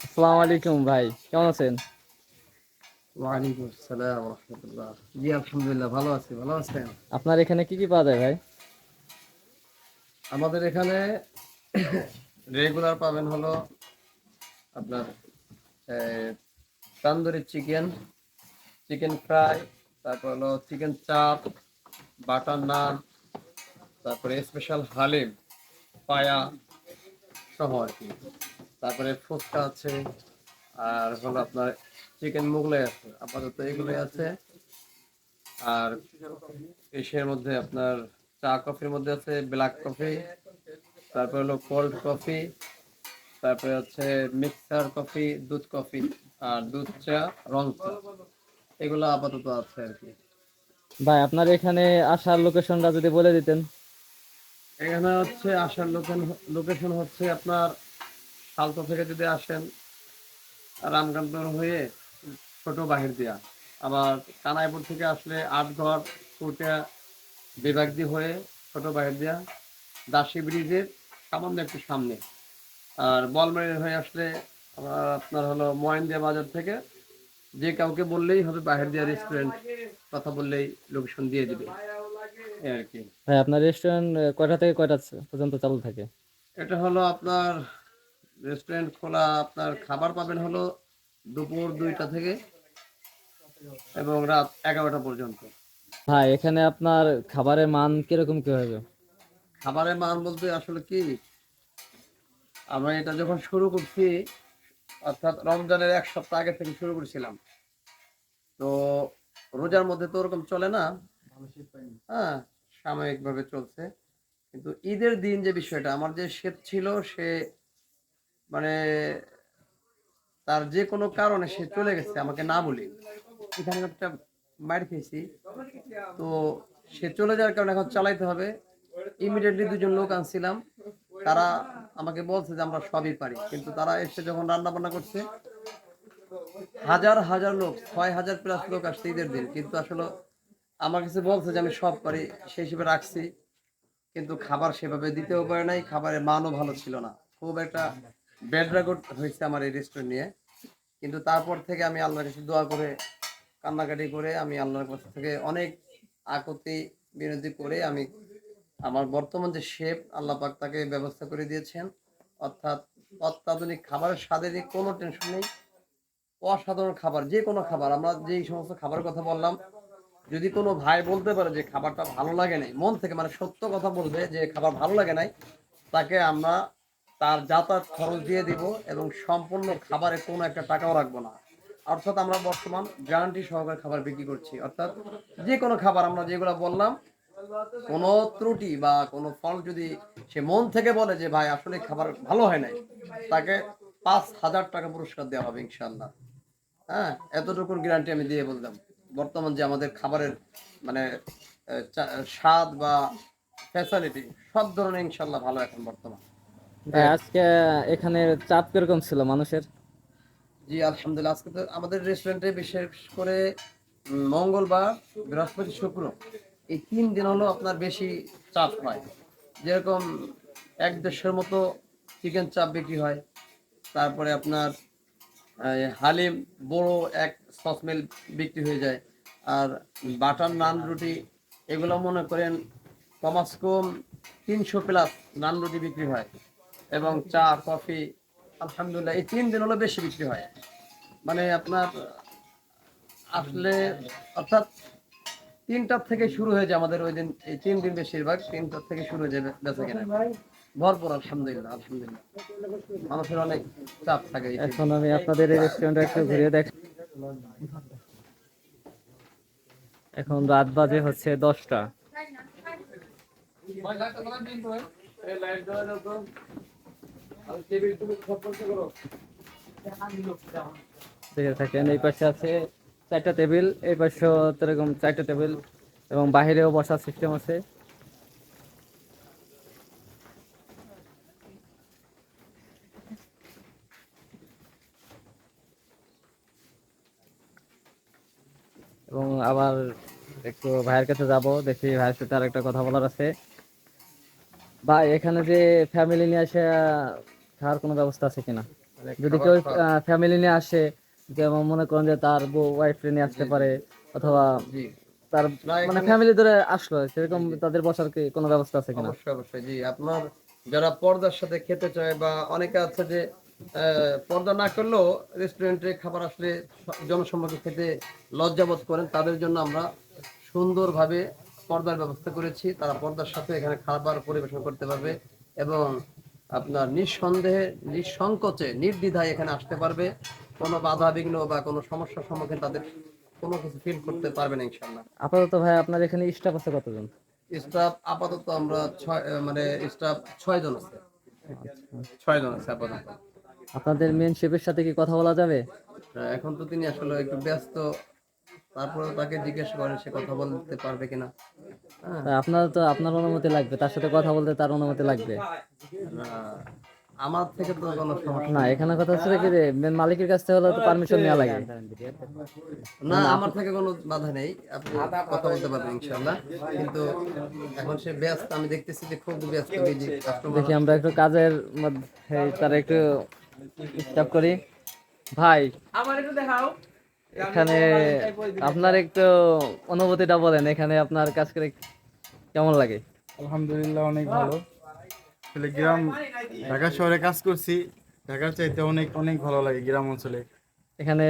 আসসালামু আলাইকুম ভাই কেমন আছেন? ওয়ালাইকুম আসসালাম রহমতুল্লাহ। জি আলহামদুলিল্লাহ ভালো আছি ভালো আছেন? আপনার এখানে কি কি পাওয়া যায় ভাই? আমাদের এখানে রেগুলার পাবেন হলো আপনার তান্দুরি চিকেন চিকেন ফ্রাই তারপর হলো চিকেন চাপ বাটার নান তারপরে স্পেশাল হালিম পায়া সহ আর কি। তারপরে ফুচকা আছে আর হলো আপনার চিকেন মোগলাই আছে আপাতত এগুলোই আছে। আর এশিয়ার মধ্যে আপনার চা কফির মধ্যে আছে ব্ল্যাক কফি তারপরে হলো কোল্ড কফি তারপরে হচ্ছে মিক্সার কফি দুধ কফি আর দুধ চা রং চা এগুলো আপাতত আছে আর কি। ভাই আপনার এখানে আসার লোকেশনটা যদি বলে দিতেন। এখানে হচ্ছে আসার লোকেশন লোকেশন হচ্ছে আপনার সালতো থেকে যদি আসেন রামকান্তর হয়ে ছোট বাহির দিয়া। আবার কানাইপুর থেকে আসলে আটঘর কুটিয়া বিভাগ দিয়ে হয়ে ছোট বাহির দিয়া দাসী ব্রিজের সামান্য একটু সামনে। আর বলমারি হয়ে আসলে আপনার হলো মহেন্দিয়া বাজার থেকে যে কাউকে বললেই হবে বাহির দিয়া রেস্টুরেন্ট কথা বললেই লোকেশন দিয়ে দিবে। আর কি। ভাই আপনার রেস্টুরেন্ট কয়টা থেকে কয়টা পর্যন্ত চালু থাকে? এটা হলো আপনার রেস্টুরেন্ট খোলা আপনার খাবার পাবেন হলো দুপুর দুইটা থেকে এবং রাত এগারোটা পর্যন্ত। হ্যাঁ এখানে আপনার খাবারের মান কীরকম কি হবে? খাবারের মান বলতে আসলে কি? আমরা এটা যখন শুরু করছি অর্থাৎ রমজানের এক সপ্তাহ আগে থেকে শুরু করেছিলাম। তো রোজার মধ্যে তো ওরকম চলে না? হ্যাঁ সাময়িকভাবে চলছে। কিন্তু ঈদের দিন যে বিষয়টা আমার যে শেফ ছিল সে মানে তার যে কোনো কারণে সে চলে গেছে, আমাকে না বলি। এখানে একটা মার খেয়েছি। তো সে চলে যাওয়ার কারণে এখন চালাইতে হবে। ইমিডিয়েটলি দুজন লোক আনছিলাম। তারা আমাকে বলছে যে, আমরা সবই পারি। কিন্তু তারা এসে যখন রান্না বান্না করছে, হাজার হাজার লোক, ছয় হাজার প্লাস লোক আসছে ঈদের দিন। কিন্তু আসলে আমার কাছে বলছে যে, আমি সব পারি। সেই হিসেবে রাখছি। কিন্তু খাবার সেভাবে দিতেও পারে নাই, খাবারের মানও ভালো ছিল না। খুব একটা ব্যাড রেকর্ড হয়েছে আমার এই রেস্টুরেন্ট নিয়ে। কিন্তু তারপর থেকে আমি আল্লাহর কাছে দোয়া করে, কান্নাকাটি করে আমি আল্লাহর কাছ থেকে অনেক আকতি বিনতি করে আমি আমার বর্তমান যে শেফ আল্লাহ পাক তাকে ব্যবস্থা করে দিয়েছেন। অর্থাৎ অত্যাধুনিক খাবারের স্বাদের যে কোনো টেনশন নেই, অসাধারণ খাবার, যে কোনো খাবার। আমরা যেই সমস্ত খাবারের কথা বললাম, যদি কোনো ভাই বলতে পারে যে খাবারটা ভালো লাগে নাই, মন থেকে মানে সত্য কথা বলবে যে খাবার ভালো লাগে নাই, তাকে আমরা তার যাতায়াত খরচ দিয়ে দিব এবং সম্পূর্ণ খাবারে কোনো একটা টাকাও রাখব না। অর্থাৎ আমরা বর্তমান গ্যারান্টি সহকারে খাবার বিক্রি করছি। অর্থাৎ যে কোনো খাবার আমরা যেগুলো বললাম, কোনো ত্রুটি বা কোনো ফল যদি সে মন থেকে বলে যে, ভাই, আসলে খাবার ভালো হয় নাই, তাকে পাঁচ হাজার টাকা পুরস্কার দেওয়া হবে ইনশাল্লাহ হ্যাঁ এতটুকু গ্যারান্টি আমি দিয়ে বললাম। বর্তমান যে আমাদের খাবারের মানে স্বাদ বা ফ্যাসিলিটি সব ধরনের ইনশাল্লাহ ভালো এখন বর্তমান। আজকে এখানে চাপ কীরকম ছিল মানুষের? জি, আলহামদুলিল্লাহ। আজকে তো আমাদের রেস্টুরেন্টে বিশেষ করে মঙ্গলবার বৃহস্পতি শুক্র, এই তিন দিন হলো আপনার বেশি চাপ হয়। যেরকম এক দেড়শোর মতো চিকেন চাপ বিক্রি হয়। তারপরে আপনার হালিম বড় এক সসমেল বিক্রি হয়ে যায়। আর বাটার নান রুটি, এগুলো মনে করেন কমাস কম তিনশো প্লাস নান রুটি বিক্রি হয়। এবং চা কফি আলহামদুলিল্লাহ এই তিন দিন হলো বেশি বিক্রি হয়। মানে আপনার আসলে অর্থাৎ তিনটার থেকে শুরু হয়ে যায় আমাদের ওই দিন এই তিন দিন বেশিরভাগ তিনটার থেকে শুরু হয়ে যাবে বেচা কেনা। ভরপুর আলহামদুলিল্লাহ আলহামদুলিল্লাহ। মানুষের অনেক চাপ থাকে এখন আমি আপনাদের এই রেস্টুরেন্টটা একটু ঘুরিয়ে দেখ এখন রাত বাজে হচ্ছে দশটা। টেবিল চারটা টেবিল এবং বাহিরেও বসার সিস্টেম আছে। এবং আবার একটু ভাইয়ের কাছে যাব, দেখি ভাইয়ের সাথে আর একটা কথা বলার আছে। ভাই, এখানে যে ফ্যামিলি নিয়ে এসে খাওয়ার কোনো ব্যবস্থা আছে কিনা? যদি কেউ ফ্যামিলি নিয়ে আসে যেমন মনে করেন যে তার বউ ওয়াইফ নিয়ে আসতে পারে অথবা তার মানে ফ্যামিলি ধরে আসলো সেরকম তাদের বসার কি কোনো ব্যবস্থা আছে কিনা? অবশ্যই অবশ্যই জি। আপনার যারা পর্দার সাথে খেতে চায় বা অনেকে আছে যে পর্দা না করলেও রেস্টুরেন্টে খাবার আসলে জনসম্মুখে খেতে লজ্জাবোধ করেন তাদের জন্য আমরা সুন্দরভাবে পর্দার ব্যবস্থা করেছি। তারা পর্দার সাথে এখানে খাবার পরিবেশন করতে পারবে এবং আপনার নিঃসন্দেহে নিঃসংকোচে নির্দ্বিধায় এখানে আসতে পারবে। কোনো বাধা বিঘ্ন বা কোনো সমস্যার সম্মুখীন তাদের কোনো কিছু ফিল করতে পারবে না ইনশাল্লাহ আপাতত ভাই আপনার এখানে স্টাফ আছে কতজন? স্টাফ আপাতত আমরা ছয় মানে স্টাফ ছয় জন আছে। ছয় জন আছে আপাতত। আপনাদের মেন শেফের সাথে কি কথা বলা যাবে? এখন তো তিনি আসলে একটু ব্যস্ত। তারপরে তাকে জিজ্ঞেস করেন সে কথা বলতে পারবে কিনা। হ্যাঁ। আপনার তো আপনার অনুমতি লাগবে তার সাথে কথা বলতে তার অনুমতি লাগবে। আমার থেকে তো কোনো সমস্যা না এখানে কথা হচ্ছে কি যে মালিকের কাছ থেকে হলে তো পারমিশন নেওয়া লাগে। না আমার থেকে কোনো বাধা নেই আপনি কথা বলতে পারবেন ইনশাল্লাহ কিন্তু এখন সে ব্যস্ত আমি দেখতেছি যে খুব ব্যস্ত বিজি কাস্টমার দেখি আমরা একটু কাজের মধ্যে তার একটু স্টাফ করি। ভাই এখানে আপনার একটু অনুভূতিটা বলেন এখানে আপনার কাজ করে কেমন লাগে? আলহামদুলিল্লাহ অনেক ভালো। আসলে গ্রাম ঢাকা শহরে কাজ করছি ঢাকার চাইতে অনেক অনেক ভালো লাগে গ্রাম অঞ্চলে। এখানে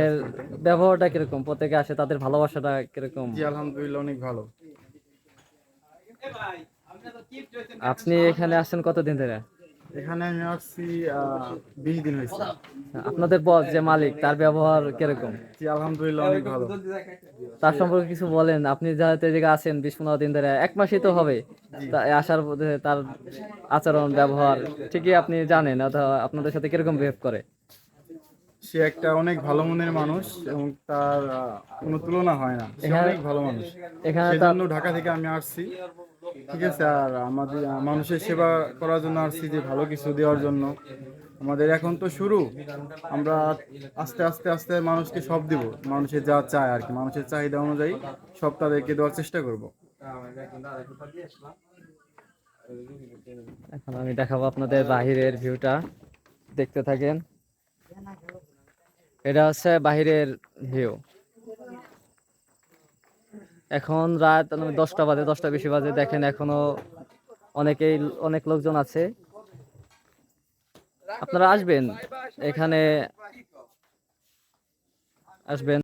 ব্যবহারটা কীরকম? প্রত্যেকে আসে তাদের ভালোবাসাটা কীরকম? জি আলহামদুলিল্লাহ অনেক ভালো। আপনি এখানে আসছেন কতদিন ধরে? এখানে আমি আসছি বিশ দিন হয়েছে। আপনাদের বস যে মালিক তার ব্যবহার কীরকম? জি আলহামদুলিল্লাহ অনেক ভালো। তার সম্পর্কে কিছু বলেন। আপনি যাতে আছেন বিশ পনেরো দিন ধরে এক মাসই তো হবে। আসার তার আচরণ ব্যবহার ঠিকই আপনি জানেন অথবা আপনাদের সাথে কীরকম বিহেভ করে? সে একটা অনেক ভালো মনের মানুষ এবং তার কোনো তুলনা হয় না। সে অনেক ভালো মানুষ। এখানে ঢাকা থেকে আমি আসছি। ঠিক আছে, আর আমাদের মানুষের সেবা করার জন্য আসছি যে ভালো কিছু দেওয়ার জন্য। আমাদের এখন তো শুরু। আমরা আস্তে আস্তে আস্তে মানুষকে সব দিব। মানুষের যা চায় আর কি। মানুষের চাহিদা অনুযায়ী সব তাদেরকে দেওয়ার চেষ্টা করব। এখন আমি দেখাবো আপনাদের বাহিরের ভিউটা। দেখতে থাকেন। এটা হচ্ছে বাহিরের ভিউ। এখন রাত মানে দশটা বাজে, দশটা বেশি বাজে। দেখেন এখনও অনেকেই, অনেক লোকজন আছে। আপনারা আসবেন? এখানে আসবেন?